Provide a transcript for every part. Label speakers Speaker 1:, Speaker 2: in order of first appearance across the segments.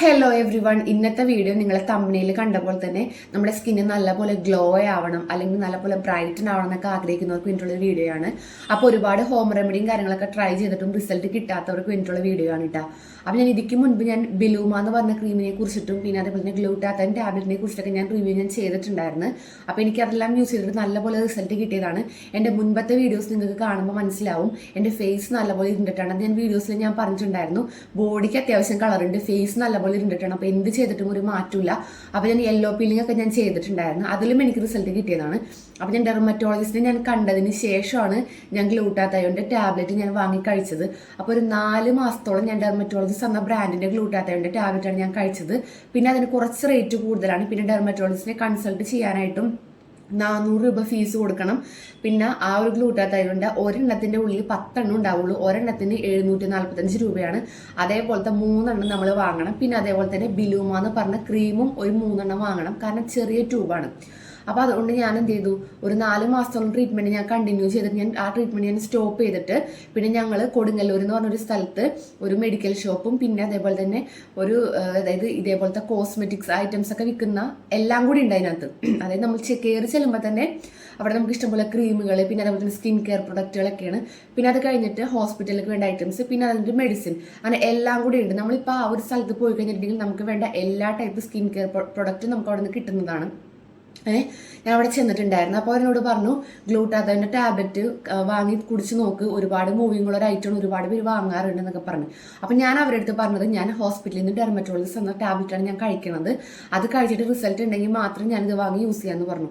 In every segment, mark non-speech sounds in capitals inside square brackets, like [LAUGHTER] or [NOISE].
Speaker 1: Hello everyone ഇന്നത്തെ video നിങ്ങളെ തമ്പനിയിൽ കണ്ടപ്പോൾ തന്നെ നമ്മുടെ സ്കിന്ന് നല്ലപോലെ ഗ്ലോ ആവണം അല്ലെങ്കിൽ നല്ലപോലെ ബ്രൈറ്റൻ ആവണം എന്നൊക്കെ ആഗ്രഹിക്കുന്നവർക്ക് വേണ്ടിയിട്ടുള്ള വീഡിയോ ആണ്. അപ്പോൾ ഒരുപാട് ഹോം റെമഡിയും കാര്യങ്ങളൊക്കെ ട്രൈ ചെയ്തിട്ടും റിസൾട്ട് കിട്ടാത്തവർക്ക് വേണ്ടിയിട്ടുള്ള വീഡിയോ ആണ് കേട്ടോ അപ്പോൾ ഞാൻ ഇതിക്ക് മുൻപ് ഞാൻ ബിലൂമ എന്ന് പറഞ്ഞ ക്രീമിനെ കുറിച്ചിട്ടും പിന്നെ അതേപോലെ തന്നെ ഗ്ലൂട്ടാത്തൻ ടാബ്ലറ്റിനെ കുറിച്ചിട്ടൊക്കെ ഞാൻ റിവ്യൂ ഞാൻ ചെയ്തിട്ടുണ്ടായിരുന്നു. അപ്പോൾ എനിക്ക് അതെല്ലാം യൂസ് ചെയ്തിട്ട് നല്ലപോലെ റിസൾട്ട് കിട്ടിയതാണ്. എന്റെ മുൻപത്തെ വീഡിയോസ് നിങ്ങൾക്ക് കാണുമ്പോൾ മനസ്സിലാവും. എന്റെ ഫേസ് നല്ലപോലെ ഇരുന്നിട്ടാണ്. അത് ഞാൻ വീഡിയോസിൽ ഞാൻ പറഞ്ഞിട്ടുണ്ടായിരുന്നു. ബോഡിക്ക് അത്യാവശ്യം കളറുണ്ട് ഫേസ് നല്ലപോലെ ഇരുന്നിട്ടാണ്. അപ്പോൾ എന്ത് ചെയ്തിട്ടും ഒരു മാറ്റമില്ല. അപ്പോൾ ഞാൻ യെല്ലോ പീലിംഗ് ഒക്കെ ഞാൻ ചെയ്തിട്ടുണ്ടായിരുന്നു. അതിലും എനിക്ക് റിസൾട്ട് കിട്ടിയതാണ്. അപ്പോൾ ഞാൻ ഡെർമറ്റോളജിസ്റ്റിനെ ഞാൻ കണ്ടതിന് ശേഷമാണ് ഞാൻ ഗ്ലൂട്ടാത്തയോന്റെ ടാബ്ലറ്റ് ഞാൻ വാങ്ങി കഴിച്ചത്. അപ്പോൾ ഒരു നാല് മാസത്തോളം ഞാൻ ഡെർമറ്റോളജിസ്റ്റ് എന്ന ബ്രാൻഡിന്റെ ടാബ്ലറ്റ് ടാബ്ലറ്റാണ് ഞാൻ കഴിച്ചത്. പിന്നെ അതിന് കുറച്ച് റേറ്റ് കൂടുതലാണ്. പിന്നെ ഡെർമറ്റോളജിസ്റ്റിനെ കൺസൾട്ട് ചെയ്യാനായിട്ടും നാനൂറ് രൂപ ഫീസ് കൊടുക്കണം. പിന്നെ ആ ഒരു ഗ്ലൂട്ടാത്തൈഡിന്റെ ഒരെണ്ണത്തിന്റെ ഉള്ളിൽ പത്തെണ്ണം ഉണ്ടാവുള്ളൂ. ഒരെണ്ണത്തിന് എഴുന്നൂറ്റി നാൽപ്പത്തഞ്ച് രൂപയാണ്. അതേപോലത്തെ മൂന്നെണ്ണം നമ്മൾ വാങ്ങണം. പിന്നെ അതേപോലെ തന്നെ ബിലൂമ എന്ന് പറഞ്ഞ ക്രീമും ഒരു മൂന്നെണ്ണം വാങ്ങണം. കാരണം ചെറിയ ട്യൂബാണ് അപ്പോൾ അതുകൊണ്ട് ഞാൻ എന്ത് ചെയ്തു ഒരു നാല് മാസത്തോളം ട്രീറ്റ്മെന്റ് ഞാൻ കണ്ടിന്യൂ ചെയ്തിട്ട് ഞാൻ ആ ട്രീറ്റ്മെന്റ് ഞാൻ സ്റ്റോപ്പ് ചെയ്തിട്ട് പിന്നെ ഞങ്ങൾ കൊടുങ്ങല്ലൂർ എന്ന് പറഞ്ഞൊരു സ്ഥലത്ത് ഒരു മെഡിക്കൽ ഷോപ്പും പിന്നെ അതേപോലെ തന്നെ ഒരു അതായത് ഇതേപോലത്തെ കോസ്മെറ്റിക്സ് ഐറ്റംസ് ഒക്കെ വിൽക്കുന്ന എല്ലാം കൂടി ഉണ്ട് അതിനകത്ത്. അതായത് നമ്മൾ കയറി ചെല്ലുമ്പോൾ തന്നെ അവിടെ നമുക്ക് ഇഷ്ടംപോലെ ക്രീമുകൾ പിന്നെ അതേപോലെ തന്നെ സ്കിൻ കെയർ പ്രൊഡക്റ്റുകളൊക്കെയാണ് പിന്നെ അത് കഴിഞ്ഞിട്ട് ഹോസ്പിറ്റലിലേക്ക് വേണ്ട ഐറ്റംസ് പിന്നെ അതിന്റെ മെഡിസിൻ അങ്ങനെ എല്ലാം കൂടി ഉണ്ട്. നമ്മളിപ്പോൾ ആ ഒരു സ്ഥലത്ത് പോയി കഴിഞ്ഞിട്ടുണ്ടെങ്കിൽ നമുക്ക് വേണ്ട എല്ലാ ടൈപ്പ് സ്കിൻ കെയർ പ്രൊഡക്റ്റും നമുക്ക് അവിടെ നിന്ന് കിട്ടുന്നതാണ്. ഏഹ് ഞാൻ അവിടെ ചെന്നിട്ടുണ്ടായിരുന്നു. അപ്പോൾ അവരോട് പറഞ്ഞു ഗ്ലൂട്ടാത്തതിന്റെ ടാബ്ലറ്റ് വാങ്ങി കുടിച്ച് നോക്ക്. ഒരുപാട് മൂവിങ് ഉള്ള ഒരു ഐറ്റം ഒരുപാട് പേര് വാങ്ങാറുണ്ട് എന്നൊക്കെ പറഞ്ഞു. അപ്പോൾ ഞാൻ അവരുടെ അടുത്ത് പറഞ്ഞത് ഞാൻ ഹോസ്പിറ്റലിൽ നിന്ന് ഡെർമറ്റോളജിസ്റ്റ് എന്ന ടാബ്ലറ്റാണ് ഞാൻ കഴിക്കുന്നത് അത് കഴിച്ചിട്ട് റിസൾട്ട് ഉണ്ടെങ്കിൽ മാത്രം ഞാനിത് വാങ്ങി യൂസ് ചെയ്യാമെന്ന് പറഞ്ഞു.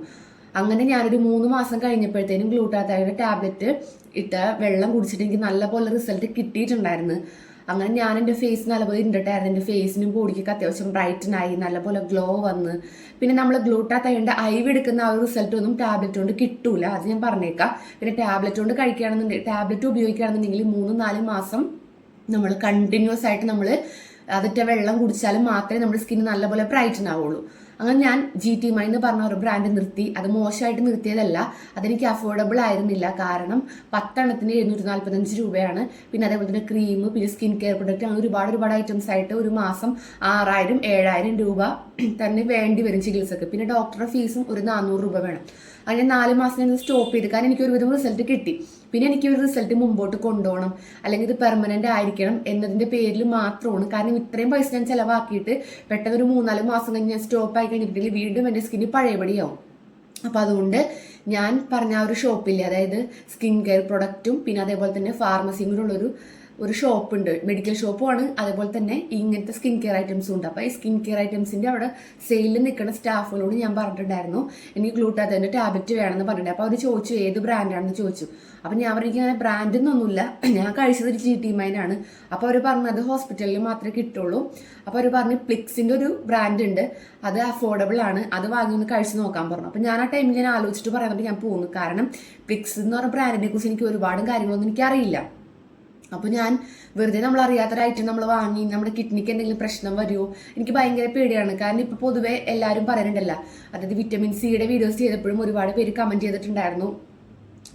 Speaker 1: അങ്ങനെ ഞാനൊരു മൂന്ന് മാസം കഴിഞ്ഞപ്പോഴത്തേനും ഗ്ലൂട്ടാത്തയുടെ ടാബ്ലറ്റ് ഇട്ട വെള്ളം കുടിച്ചിട്ട് എനിക്ക് നല്ലപോലെ റിസൾട്ട് കിട്ടിയിട്ടുണ്ടായിരുന്നു. അങ്ങനെ ഞാൻ എന്റെ ഫേസ് നല്ലപോലെ ഇണ്ടിട്ടായിരുന്നു. എന്റെ ഫേസിനും ബോഡിക്കൊക്കെ അത്യാവശ്യം ബ്രൈറ്റനായി നല്ലപോലെ ഗ്ലോ വന്ന്. പിന്നെ നമ്മൾ ഗ്ലൂട്ടാത്തൈന്റെ ഐവ് എടുക്കുന്ന ആ ഒരു റിസൾട്ട് ഒന്നും ടാബ്ലറ്റ് കൊണ്ട് കിട്ടൂല. അത് ഞാൻ പറഞ്ഞേക്കാം. പിന്നെ ടാബ്ലറ്റ് കൊണ്ട് കഴിക്കുകയാണെന്നുണ്ടെങ്കിൽ ടാബ്ലറ്റ് ഉപയോഗിക്കുകയാണെന്നുണ്ടെങ്കിൽ മൂന്ന് നാല് മാസം നമ്മൾ കണ്ടിന്യൂസ് ആയിട്ട് നമ്മൾ അതിന്റെ വെള്ളം കുടിച്ചാലും മാത്രമേ നമ്മുടെ സ്കിൻ നല്ലപോലെ ബ്രൈറ്റൻ ആവുള്ളൂ. അങ്ങനെ ഞാൻ ജി ടി മൈ എന്ന് പറഞ്ഞ ഒരു ബ്രാൻഡ് നിർത്തി. അത് മോശമായിട്ട് നിർത്തിയതല്ല. അതെനിക്ക് അഫോർഡബിൾ ആയിരുന്നില്ല. കാരണം പത്തെണ്ണത്തിന് എഴുന്നൂറ്റി നാൽപ്പത്തഞ്ച് രൂപയാണ്. പിന്നെ അതേപോലെ തന്നെ ക്രീം പിന്നെ സ്കിൻ കെയർ പ്രൊഡക്റ്റ് അങ്ങനെ ഒരുപാട് ഒരുപാട് ഐറ്റംസ് ആയിട്ട് ഒരു മാസം ആറായിരം ഏഴായിരം രൂപ തന്നെ വേണ്ടി വരും ചികിത്സക്ക്. പിന്നെ ഡോക്ടറുടെ ഫീസും ഒരു നാനൂറ് രൂപ വേണം. അങ്ങനെ നാല് മാസം ഞാൻ സ്റ്റോപ്പ് ചെയ്ത്. കാരണം എനിക്ക് ഒരുവിധം റിസൾട്ട് കിട്ടി. പിന്നെ എനിക്ക് ഒരു റിസൾട്ട് മുമ്പോട്ട് കൊണ്ടുപോകണം. അല്ലെങ്കിൽ ഇത് പെർമനന്റ് ആയിരിക്കണം എന്നതിന്റെ പേരിൽ മാത്രമാണ്. കാരണം ഇത്രയും പൈസ ഞാൻ ചിലവാക്കിയിട്ട് പെട്ടെന്ന് ഒരു മൂന്നാൽ മാസം കഴിഞ്ഞ് ഞാൻ സ്റ്റോപ്പ് ആയി കഴിഞ്ഞിട്ടുണ്ടെങ്കിൽ വീണ്ടും എന്റെ സ്കിന്ന് പഴയപടിയാവും. അപ്പോൾ അതുകൊണ്ട് ഞാൻ പറഞ്ഞ ആ ഒരു ഷോപ്പില്ലേ അതായത് സ്കിൻ കെയർ പ്രൊഡക്റ്റും പിന്നെ അതേപോലെ തന്നെ ഫാർമസിയും കൂടെ ഉള്ളൊരു ഒരു ഷോപ്പ് ഉണ്ട് മെഡിക്കൽ ഷോപ്പുമാണ്. അതേപോലെ തന്നെ ഇങ്ങനത്തെ സ്കിൻ കെയർ ഐറ്റംസും ഉണ്ട്. അപ്പോൾ ഈ സ്കിൻ കെയർ ഐറ്റംസിന്റെ അവിടെ സെയിലിൽ നിൽക്കുന്ന സ്റ്റാഫുകളോട് ഞാൻ പറഞ്ഞിട്ടുണ്ടായിരുന്നു. എനിക്ക് ഗ്ലൂട്ടാത്തതിന്റെ ടാബ്ലറ്റ് വേണമെന്ന് പറഞ്ഞിട്ടുണ്ട്. അപ്പോൾ അവർ ചോദിച്ചു ഏത് ബ്രാൻഡാണെന്ന് ചോദിച്ചു. അപ്പോൾ ഞാൻ അവർക്ക് അങ്ങനെ ബ്രാൻഡ് ഒന്നുമില്ല. ഞാൻ കഴിച്ചത് ഒരു ജി ടി മൈനാണ് അപ്പോൾ അവർ പറഞ്ഞത് ഹോസ്പിറ്റലിൽ മാത്രമേ കിട്ടുള്ളൂ. അപ്പോൾ അവർ പറഞ്ഞു പ്ലിക്സിന്റെ ഒരു ബ്രാൻഡ് ഉണ്ട്. അത് അഫോർഡബിൾ ആണ്. അത് വാങ്ങി ഒന്ന് കഴിച്ച് നോക്കാൻ പറഞ്ഞു. അപ്പോൾ ഞാൻ ആ ടൈമിൽ ഞാൻ ആലോചിച്ചിട്ട് പറയാൻ ഞാൻ പോകുന്നു കാരണം പ്ലിക്സ് എന്ന് പറഞ്ഞ ബ്രാൻഡിനെ കുറിച്ച് എനിക്ക് ഒരുപാട് കാര്യങ്ങളൊന്നും എനിക്കറിയില്ല. അപ്പോൾ ഞാൻ വെറുതെ നമ്മൾ അറിയാത്തൊരു ഐറ്റം നമ്മൾ വാങ്ങി നമ്മുടെ കിഡ്നിക്ക് എന്തെങ്കിലും പ്രശ്നം വരുമോ എനിക്ക് ഭയങ്കര പേടിയാണ്. കാരണം ഇപ്പോൾ പൊതുവേ എല്ലാവരും പറയുന്നുണ്ടല്ലോ. അതായത് വിറ്റമിൻ സിയുടെ വീഡിയോസ് ചെയ്തപ്പോഴും ഒരുപാട് പേര് കമന്റ് ചെയ്തിട്ടുണ്ടായിരുന്നു.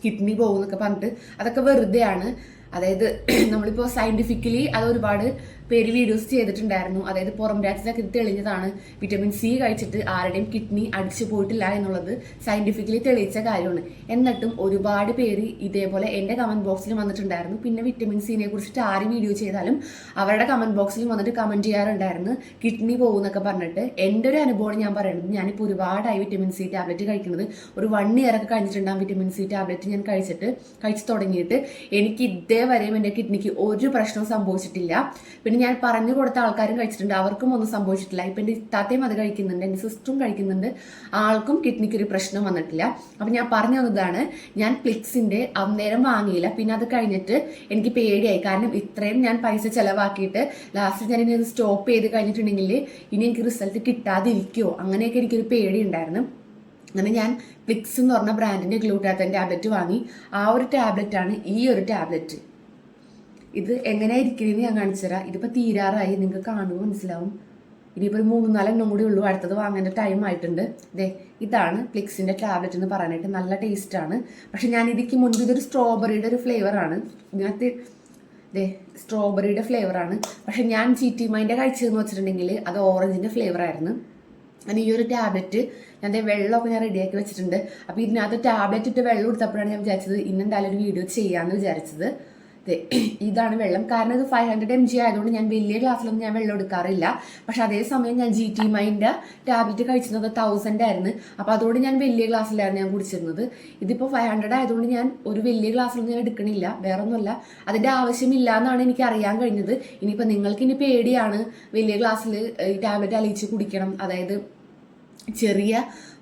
Speaker 1: കിഡ്നി പോകുന്നൊക്കെ പറഞ്ഞിട്ട്. അതൊക്കെ വെറുതെയാണ്. അതായത് [CLEARS THROAT] നമ്മളിപ്പോൾ സയന്റിഫിക്കലി അത് ഒരുപാട് പേര് വീഡിയോസ് ചെയ്തിട്ടുണ്ടായിരുന്നു. അതായത് പുറം രാജ്യത്തൊക്കെ തെളിഞ്ഞതാണ്. വിറ്റമിൻ സി കഴിച്ചിട്ട് ആരുടെയും കിഡ്നി അടിച്ചു പോയിട്ടില്ല എന്നുള്ളത് സയന്റിഫിക്കലി തെളിയിച്ച കാര്യമാണ്. എന്നിട്ടും ഒരുപാട് പേര് ഇതേപോലെ എന്റെ കമന്റ് ബോക്സിൽ വന്നിട്ടുണ്ടായിരുന്നു. പിന്നെ വിറ്റമിൻ സിനെ കുറിച്ചിട്ട് ആര് വീഡിയോ ചെയ്താലും അവരുടെ കമന്റ് ബോക്സിൽ വന്നിട്ട് കമന്റ് ചെയ്യാറുണ്ടായിരുന്നു. കിഡ്നി പോകുന്നൊക്കെ പറഞ്ഞിട്ട്. എന്റെ ഒരു അനുഭവമാണ് ഞാൻ പറയുന്നത്. ഞാനിപ്പോൾ ഒരുപാടായി വിറ്റമിൻ സി ടാബ്ലറ്റ് കഴിക്കുന്നത്. ഒരു വൺ ഇയർ ഒക്കെ കഴിഞ്ഞിട്ടുണ്ടാകും വിറ്റമിൻ സി ടാബ്ലറ്റ് ഞാൻ കഴിച്ചിട്ട് കഴിച്ചു തുടങ്ങിയിട്ട്. എനിക്ക് ഇതേവരെയും എന്റെ കിഡ്നിക്ക് ഒരു പ്രശ്നവും സംഭവിച്ചിട്ടില്ല. പിന്നെ ഞാൻ പറഞ്ഞു കൊടുത്ത ആൾക്കാരും കഴിച്ചിട്ടുണ്ട്. അവർക്കും ഒന്നും സംഭവിച്ചിട്ടില്ല. ഇപ്പം എന്റെ ഇത്താത്തയും അത് കഴിക്കുന്നുണ്ട്. എന്റെ സിസ്റ്ററും കഴിക്കുന്നുണ്ട്. ആൾക്കും കിഡ്നിക്ക് ഒരു പ്രശ്നം വന്നിട്ടില്ല. അപ്പം ഞാൻ പറഞ്ഞു തന്നതാണ് ഞാൻ പ്ലിക്സിന്റെ അന്നേരം വാങ്ങിയില്ല. പിന്നെ അത് കഴിഞ്ഞിട്ട് എനിക്ക് പേടിയായി. കാരണം ഇത്രയും ഞാൻ പൈസ ചിലവാക്കിയിട്ട് ലാസ്റ്റ് ഞാൻ ഇനി സ്റ്റോപ്പ് ചെയ്ത് കഴിഞ്ഞിട്ടുണ്ടെങ്കിൽ ഇനി എനിക്ക് റിസൾട്ട് കിട്ടാതിരിക്കുമോ അങ്ങനെയൊക്കെ എനിക്കൊരു പേടി ഉണ്ടായിരുന്നു. അങ്ങനെ ഞാൻ പ്ലിക്സ് എന്ന് പറഞ്ഞ ബ്രാൻഡിന്റെ ഗ്ലൂട്ടാത്തൻ ടാബ്ലറ്റ് വാങ്ങി. ആ ഒരു ടാബ്ലറ്റാണ് ഈ ഒരു ടാബ്ലറ്റ് ഇത് എങ്ങനെ ഇരിക്കുന്നതെന്ന് ഞാൻ കാണിച്ചു തരാം. ഇതിപ്പോൾ തീരാറായി. നിങ്ങൾക്ക് കാണുമ്പോൾ മനസ്സിലാവും. ഇനിയിപ്പോൾ ഒരു മൂന്ന് നാലെണ്ണം കൂടി ഉള്ളൂ. അടുത്തത് വാങ്ങേണ്ട ടൈം ആയിട്ടുണ്ട്. ദേ ഇതാണ് പ്ലിക്സിന്റെ ടാബ്ലറ്റ് എന്ന് പറയാനായിട്ട് നല്ല ടേസ്റ്റാണ് പക്ഷെ ഞാൻ ഇതിക്ക് മുൻപ് ഇതൊരു സ്ട്രോബെറിയുടെ ഒരു ഫ്ലേവറാണ് ഇതിനകത്ത് ദേ സ്ട്രോബെറിയുടെ ഫ്ലേവറാണ് പക്ഷെ ഞാൻ ടി മൈന്റെ കഴിച്ചതെന്ന് വെച്ചിട്ടുണ്ടെങ്കിൽ അത് ഓറഞ്ചിന്റെ ഫ്ലേവർ ആയിരുന്നു. ഞാൻ ഈ ഒരു ടാബ്ലറ്റ് ഞാൻ വെള്ളമൊക്കെ ഞാൻ റെഡിയാക്കി വെച്ചിട്ടുണ്ട്. അപ്പോൾ ഇതിനകത്ത് ടാബ്ലറ്റ് ഇട്ട് വെള്ളം എടുത്തപ്പോഴാണ് ഞാൻ വിചാരിച്ചത് ഇന്നെന്തായാലും ഒരു വീഡിയോ ചെയ്യാമെന്ന് വിചാരിച്ചത്. ഇതാണ് വെള്ളം. കാരണം ഇത് ഫൈവ് ഹൺഡ്രഡ് എം ജി ആയതുകൊണ്ട് ഞാൻ വലിയ ഗ്ലാസ്സിലൊന്നും ഞാൻ വെള്ളം എടുക്കാറില്ല. പക്ഷെ അതേസമയം ഞാൻ ജി ടി മൈന്റെ ടാബ്ലറ്റ് കഴിച്ചിരുന്നത് തൗസൻഡ് ആയിരുന്നു. അപ്പോൾ അതുകൊണ്ട് ഞാൻ വലിയ ഗ്ലാസ്സിലായിരുന്നു ഞാൻ കുടിച്ചിരുന്നത്. ഇതിപ്പോൾ ഫൈവ് ഹൺഡ്രഡ് ആയതുകൊണ്ട് ഞാൻ ഒരു വലിയ ഗ്ലാസ്സിലൊന്നും ഞാൻ എടുക്കണില്ല. വേറെ ഒന്നുമല്ല അതിന്റെ ആവശ്യമില്ല എന്നാണ് എനിക്ക് അറിയാൻ കഴിഞ്ഞത്. ഇനിയിപ്പോൾ നിങ്ങൾക്ക് ഇനി പേടിയാണ് വലിയ ഗ്ലാസ്സിൽ ടാബ്ലറ്റ് അലിയിച്ച് കുടിക്കണം. അതായത് ചെറിയ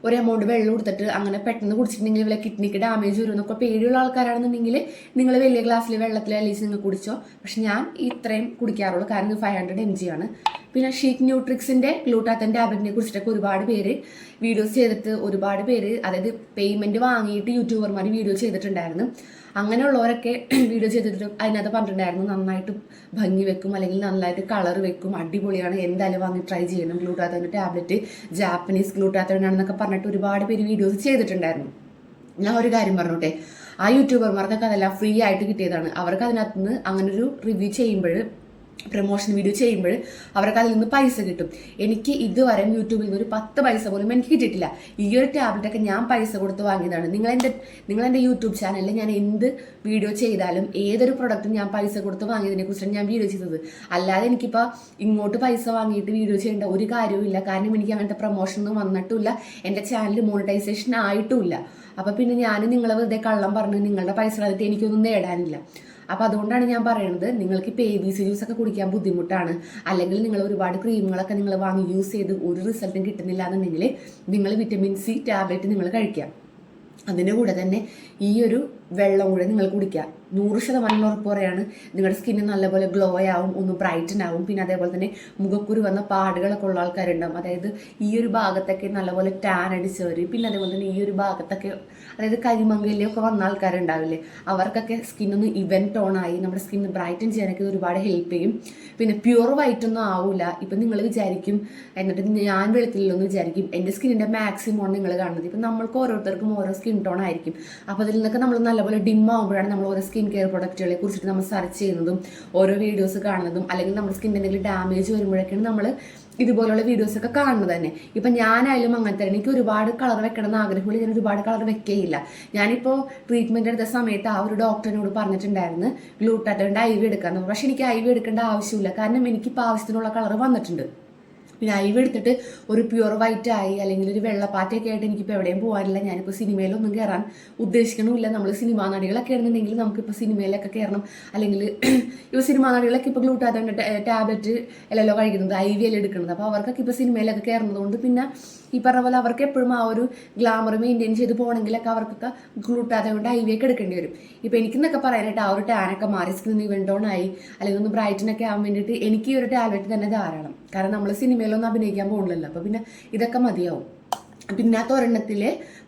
Speaker 1: ഒരു എമൗണ്ട് വെള്ളം കൊടുത്തിട്ട് അങ്ങനെ പെട്ടെന്ന് കുടിച്ചിട്ടുണ്ടെങ്കിൽ വല്ല കിഡ്നിക്ക് ഡാമേജ് വരും എന്നൊക്കെ പേടിയുള്ള ആൾക്കാരാണെന്നുണ്ടെങ്കിൽ നിങ്ങൾ വലിയ ഗ്ലാസ്സിൽ വെള്ളത്തിൽ അല്ലെങ്കിൽ നിങ്ങൾ കുടിച്ചോ. പക്ഷെ ഞാൻ ഇത്രയും കുടിക്കാറുള്ളൂ. കാരണം ഫൈവ് ഹൺഡ്രഡ് എം ജി ആണ്. പിന്നെ ഷീറ്റ് ന്യൂട്രിക്സിന്റെ ഗ്ലൂട്ടാത്തൻ ടാബ്ലറ്റിനെ കുറിച്ചിട്ടൊക്കെ ഒരുപാട് പേര് വീഡിയോസ് ചെയ്തിട്ട് ഒരുപാട് പേര് അതായത് പേയ്മെന്റ് വാങ്ങിയിട്ട് യൂട്യൂബർമാർ വീഡിയോ ചെയ്തിട്ടുണ്ടായിരുന്നു. അങ്ങനെയുള്ളവരൊക്കെ [CLEARS THROAT] വീഡിയോ ചെയ്തിട്ട് അതിനകത്ത് പറഞ്ഞിട്ടുണ്ടായിരുന്നു നന്നായിട്ട് ഭംഗി വെക്കും അല്ലെങ്കിൽ നന്നായിട്ട് കളർ വെക്കും അടിപൊളിയാണ് എന്തായാലും വാങ്ങി ട്രൈ ചെയ്യണം ഗ്ലൂട്ടാത്തോന്റെ ടാബ്ലറ്റ് ജാപ്പനീസ് ഗ്ലൂട്ടാത്തോണാണെന്നൊക്കെ പറഞ്ഞിട്ട് ഒരുപാട് പേര് വീഡിയോസ് ചെയ്തിട്ടുണ്ടായിരുന്നു. ഞാൻ ഒരു കാര്യം പറഞ്ഞോട്ടെ ആ യൂട്യൂബർമാർക്കൊക്കെ അതെല്ലാം ഫ്രീ ആയിട്ട് കിട്ടിയതാണ്. അവർക്ക് അതിനകത്ത് നിന്ന് അങ്ങനെ ഒരു റിവ്യൂ ചെയ്യുമ്പോൾ പ്രൊമോഷൻ വീഡിയോ ചെയ്യുമ്പോൾ അവർക്ക് അതിൽ നിന്ന് പൈസ കിട്ടും. എനിക്ക് ഇതുവരെ യൂട്യൂബിൽ നിന്ന് ഒരു പത്ത് പൈസ പോലും എനിക്ക് കിട്ടിയിട്ടില്ല. ഈ ഒരു ടാബ്ലറ്റ് ഒക്കെ ഞാൻ പൈസ കൊടുത്ത് വാങ്ങിയതാണ്. നിങ്ങളെന്റെ നിങ്ങളെന്റെ യൂട്യൂബ് ചാനലിൽ ഞാൻ എന്ത് വീഡിയോ ചെയ്താലും ഏതൊരു പ്രൊഡക്റ്റും ഞാൻ പൈസ കൊടുത്ത് വാങ്ങിയതിനെ കുറിച്ചാണ് ഞാൻ വീഡിയോ ചെയ്തത്. അല്ലാതെ എനിക്കിപ്പോൾ ഇങ്ങോട്ട് പൈസ വാങ്ങിയിട്ട് വീഡിയോ ചെയ്യേണ്ട ഒരു കാര്യവും ഇല്ല. കാരണം എനിക്ക് അങ്ങനത്തെ പ്രൊമോഷൻ ഒന്നും വന്നിട്ടുമില്ല. എന്റെ ചാനൽ മോണിറ്റൈസേഷൻ ആയിട്ടുമില്ല. അപ്പോൾ പിന്നെ ഞാൻ നിങ്ങളെ വെറുതെ കള്ളം പറഞ്ഞ് നിങ്ങളുടെ പൈസ കളഞ്ഞിട്ട് എനിക്കൊന്നും നേടാനില്ല. അപ്പോൾ അതുകൊണ്ടാണ് ഞാൻ പറയുന്നത് നിങ്ങൾക്ക് ഇപ്പോൾ എ ബി സി ജ്യൂസ് ഒക്കെ കുടിക്കാൻ ബുദ്ധിമുട്ടാണ്. അല്ലെങ്കിൽ നിങ്ങൾ ഒരുപാട് ക്രീമുകളൊക്കെ നിങ്ങൾ വാങ്ങി യൂസ് ചെയ്ത് ഒരു റിസൾട്ടും കിട്ടുന്നില്ല എന്നുണ്ടെങ്കിൽ നിങ്ങൾ വിറ്റമിൻ സി ടാബ്ലറ്റ് നിങ്ങൾ കഴിക്കാം അതിന്റെ കൂടെ തന്നെ ഈ ഒരു വെള്ളം കൂടെ നിങ്ങൾ കുടിക്കുക. നൂറ് ശതമാനം ഉറപ്പ് പറയാണ് നിങ്ങളുടെ സ്കിന്ന് നല്ലപോലെ ഗ്ലോ ആവും ഒന്ന് ബ്രൈറ്റൻ ആവും. പിന്നെ അതേപോലെ തന്നെ മുഖക്കുരു വന്ന പാടുകളൊക്കെ ഉള്ള ആൾക്കാരുണ്ടാവും. അതായത് ഈ ഒരു ഭാഗത്തൊക്കെ നല്ലപോലെ ടാൻ അടിച്ച് വരും പിന്നെ അതേപോലെ തന്നെ ഈ ഒരു ഭാഗത്തൊക്കെ അതായത് കരിമങ്കലിയൊക്കെ വന്ന ആൾക്കാരുണ്ടാവില്ലേ അവർക്കൊക്കെ സ്കിന്നൊന്ന് ഇവൻ ടോണായി നമ്മുടെ സ്കിന്ന് ബ്രൈറ്റൻ ചെയ്യാനൊക്കെ ഒരുപാട് ഹെൽപ്പ് ചെയ്യും. പിന്നെ പ്യുവർ വൈറ്റ് ഒന്നും ആവില്ല ഇപ്പം നിങ്ങൾ വിചാരിക്കും എന്നിട്ട് ഞാൻ വെളുത്തില്ലെന്ന് വിചാരിക്കും എന്റെ സ്കിന്നിന്റെ മാക്സിമം നിങ്ങൾ കാണുന്നത്. ഇപ്പം നമ്മൾക്ക് ഓരോരുത്തർക്കും ഓരോ സ്കിൻ ടോൺ ആയിരിക്കും. അപ്പോൾ അതിൽ നിന്നൊക്കെ നമ്മൾ നല്ലപോലെ ഡിം ആകുമ്പോഴാണ് നമ്മൾ ഓരോ സ്കിൻ കെയർ പ്രൊഡക്റ്റുകളെ കുറിച്ചിട്ട് നമ്മൾ സെർച്ച് ചെയ്യുന്നതും ഓരോ വീഡിയോസ് കാണുന്നതും അല്ലെങ്കിൽ നമ്മുടെ സ്കിൻ എന്തെങ്കിലും ഡാമേജ് വരുമ്പോഴൊക്കെയാണ് നമ്മൾ ഇതുപോലുള്ള വീഡിയോസ് ഒക്കെ കാണുന്നത് തന്നെ. ഇപ്പം ഞാനായാലും അങ്ങനെ തന്നെ. എനിക്ക് ഒരുപാട് കളർ വെക്കണം എന്ന് ആഗ്രഹമുള്ള ഞാൻ ഒരുപാട് കളർ വെക്കേയില്ല. ഞാനിപ്പോൾ ട്രീറ്റ്മെന്റ് എടുത്ത സമയത്ത് ആ ഒരു ഡോക്ടറിനോട് പറഞ്ഞിട്ടുണ്ടായിരുന്നു ഗ്ലൂട്ടാറ്റോണ്ട് ഐ വി എടുക്കാൻ പക്ഷെ എനിക്ക് ഐ വി എടുക്കേണ്ട ആവശ്യമില്ല. കാരണം എനിക്കിപ്പോൾ ആവശ്യത്തിനുള്ള കളർ വന്നിട്ടുണ്ട്. ഐവ് എടുത്തിട്ട് ഒരു പ്യുർ വൈറ്റ് ആയി അല്ലെങ്കിൽ ഒരു വെള്ളപ്പാറ്റൊക്കെ ആയിട്ട് എനിക്കിപ്പോൾ എവിടെയും പോകാനില്ല. ഞാനിപ്പോൾ സിനിമയിലൊന്നും കയറാൻ ഉദ്ദേശിക്കണമില്ല. നമ്മൾ സിനിമാ നടികളൊക്കെ ആണെന്നുണ്ടെങ്കിൽ നമുക്കിപ്പോൾ സിനിമയിലൊക്കെ കയറണം അല്ലെങ്കിൽ [CLEARS THROAT] ഇപ്പോൾ സിനിമാ നടികളൊക്കെ ഇപ്പോൾ ഗ്ലൂട്ടാതെ ടാബ്ലറ്റ് എല്ലാം കഴിക്കുന്നത് ഐ വി എൽ എടുക്കുന്നത്. അപ്പോൾ അവർക്കൊക്കെ ഇപ്പോൾ സിനിമയിലൊക്കെ കയറുന്നത് കൊണ്ട് പിന്നെ ഈ പറഞ്ഞ പോലെ അവർക്ക് എപ്പോഴും ആ ഒരു ഗ്ലാമർ മെയിന്റെയിൻ ചെയ്ത് പോകണമെങ്കിലൊക്കെ അവർക്കൊക്കെ ഗ്ലൂട്ടാത്തോണ്ട് ഐ വി ഒക്കെ എടുക്കേണ്ടി വരും. ഇപ്പോൾ എനിക്കെന്നൊക്കെ പറയാനായിട്ട് ആ ഒരു ടാനൊക്കെ മാറി സ്കിൻ ഇവന്റോൺ ആയി. അല്ലെങ്കിൽ ഒന്ന് ബ്രൈറ്റനൊക്കെ ആവാൻ വേണ്ടിയിട്ട് എനിക്ക് ഈ ഒരു ടാബ്ലറ്റ് തന്നെ ധാരാളം. കാരണം നമ്മൾ സിനിമയിലൊന്നും അഭിനയിക്കാൻ പോകുന്നില്ലല്ലോ അപ്പോൾ പിന്നെ ഇതൊക്കെ മതിയാവും. പിന്നെ ആ തൊരെണ്ണത്തിൽ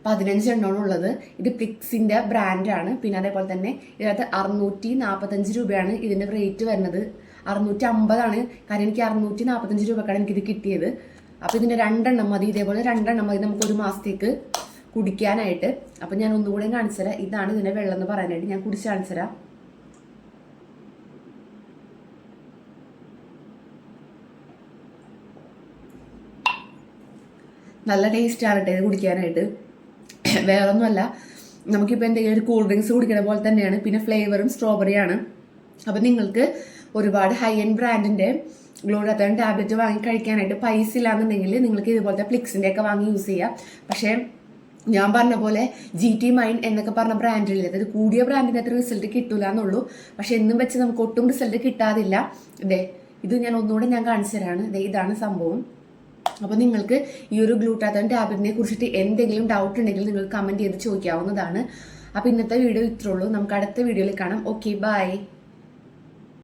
Speaker 1: പതിനഞ്ച് ഉള്ളത്. ഇത് പ്ലിക്സിന്റെ ബ്രാൻഡാണ് പിന്നെ അതേപോലെ തന്നെ ഇതിനകത്ത് അറുന്നൂറ്റി നാൽപ്പത്തഞ്ച് രൂപയാണ് ഇതിന്റെ റേറ്റ് വരുന്നത്. അറുന്നൂറ്റി അമ്പതാണ് കാരണം എനിക്ക് അറുന്നൂറ്റി നാൽപ്പത്തഞ്ച് രൂപക്കാണ് എനിക്കിത് കിട്ടിയത്. അപ്പോൾ ഇതിന്റെ രണ്ടെണ്ണം മതി. ഇതേപോലെ രണ്ടെണ്ണം മതി നമുക്ക് ഒരു മാസത്തേക്ക് കുടിക്കാനായിട്ട്. അപ്പോൾ ഞാൻ ഒന്നുകൂടെ കാണിച്ചു തരാം ഇതാണ് ഇതിന്റെ വെള്ളം എന്ന് പറയാനായിട്ട് ഞാൻ കുടിച്ച് കാണിച്ചു നല്ല ടേസ്റ്റ് ആണ് കേട്ടോ ഇത് കുടിക്കാനായിട്ട്. വേറൊന്നുമല്ല നമുക്കിപ്പോൾ എന്തെങ്കിലും ഒരു കൂൾ ഡ്രിങ്ക്സ് കുടിക്കുന്ന പോലെ തന്നെയാണ്. പിന്നെ ഫ്ലേവറും സ്ട്രോബെറിയാണ് അപ്പോൾ നിങ്ങൾക്ക് ഒരുപാട് ഹൈ എൻഡ് ബ്രാൻഡിന്റെ ഗ്ലോഡത്തൺ ടാബ്ലറ്റ് വാങ്ങി കഴിക്കാനായിട്ട് പൈസ ഇല്ലാന്നുണ്ടെങ്കിൽ നിങ്ങൾക്ക് ഇതുപോലത്തെ ഫ്ലിക്സിന്റെ ഒക്കെ വാങ്ങി യൂസ് ചെയ്യാം. പക്ഷേ ഞാൻ പറഞ്ഞ പോലെ ജി ടി മൈൻ എന്നൊക്കെ പറഞ്ഞ ബ്രാൻഡിൽ അതായത് കൂടിയ ബ്രാൻഡിന് അത്ര റിസൾട്ട് കിട്ടൂല എന്നുള്ളൂ. പക്ഷെ എന്നും വെച്ച് നമുക്ക് ഒട്ടും റിസൾട്ട് കിട്ടാതില്ല. ഇതേ ഇത് ഞാൻ ഒന്നുകൂടെ ഞാൻ കാണിച്ചു തരാണ്. ഇതാണ് സംഭവം. അപ്പോൾ നിങ്ങൾക്ക് ഈ ഒരു ഗ്ലൂട്ടാത്തോൺ ടാബ്ലറ്റിനെ കുറിച്ചിട്ട് എന്തെങ്കിലും ഡൗട്ട് ഉണ്ടെങ്കിൽ നിങ്ങൾ കമന്റ് ചെയ്ത് ചോദിക്കാവുന്നതാണ്. അപ്പോൾ ഇന്നത്തെ വീഡിയോ ഇത്രയുള്ളൂ നമുക്ക് അടുത്ത വീഡിയോയിൽ കാണാം. Okay bye